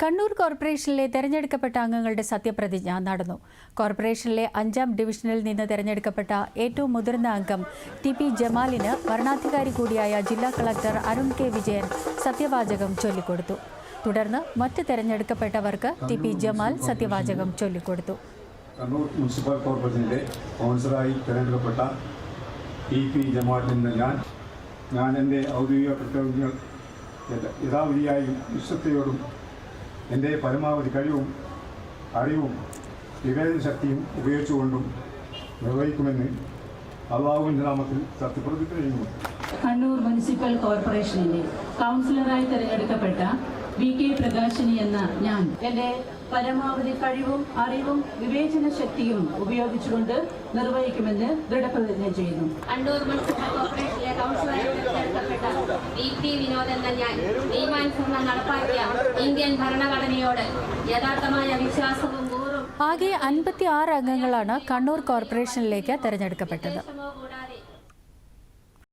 കണ്ണൂർ കോർപ്പറേഷനിലെ തെരഞ്ഞെടുക്കപ്പെട്ട അംഗങ്ങളുടെ സത്യപ്രതിജ്ഞ നടന്നു. കോർപ്പറേഷനിലെ അഞ്ചാം ഡിവിഷനിൽ നിന്ന് തെരഞ്ഞെടുക്കപ്പെട്ട ഏറ്റവും മുതിർന്ന അംഗം ടി പി ജമാലിന് ഭരണാധികാരി കൂടിയായ ജില്ലാ കളക്ടർ അരുൺ കെ വിജയൻ സത്യവാചകം ചൊല്ലിക്കൊടുത്തു. തുടർന്ന് മറ്റ് തെരഞ്ഞെടുക്കപ്പെട്ടവർക്ക് ടി പി ജമാൽ സത്യവാചകം ചൊല്ലിക്കൊടുത്തു. കണ്ണൂർ മുനിസിപ്പൽ കോർപ്പറേഷനിലെ കൗൺസിലറായി തിരഞ്ഞെടുക്കപ്പെട്ട ടി പി എന്ന ഞാൻ ഞാൻ എന്റെ ഔദ്യോഗിക കർത്തവ്യങ്ങൾ യഥ- യഥാവിധിയായും വിശ്വസ്തയോടും എന്റെ പരമാവധി കഴിവും അറിവും വിവേചന ശക്തിയും ഉപയോഗിച്ചുകൊണ്ടും നിർവഹിക്കുമെന്ന് അള്ളാഹുവിന്റെ നാമത്തിൽ സത്യപ്രതിജ്ഞ ചെയ്യുന്നു. കണ്ണൂർ മുനിസിപ്പൽ കോർപ്പറേഷനിലെ കൗൺസിലറായി തിരഞ്ഞെടുക്കപ്പെട്ട വി കെ പ്രകാശിനി എന്ന ഞാൻ എന്റെ പരമാവധി കഴിവും അറിവും വിവേചന ശക്തിയും ഉപയോഗിച്ചുകൊണ്ട് നിർവഹിക്കുമെന്ന് ദൃഢപ്രതിജ്ഞ ചെയ്യുന്നു. കണ്ണൂർ മുനിസിപ്പൽ തിരഞ്ഞെടുക്കപ്പെട്ട വി പി വിനോദ് എന്ന ഞാൻ നിയമാനുസരണം നടപ്പാക്കിയ ഇന്ത്യൻ ഭരണഘടനയോട് യഥാർത്ഥമായ വിശ്വാസവും ആകെ അൻപത്തി ആറ് അംഗങ്ങളാണ് കണ്ണൂർ കോർപ്പറേഷനിലേക്ക് തെരഞ്ഞെടുക്കപ്പെട്ടത്.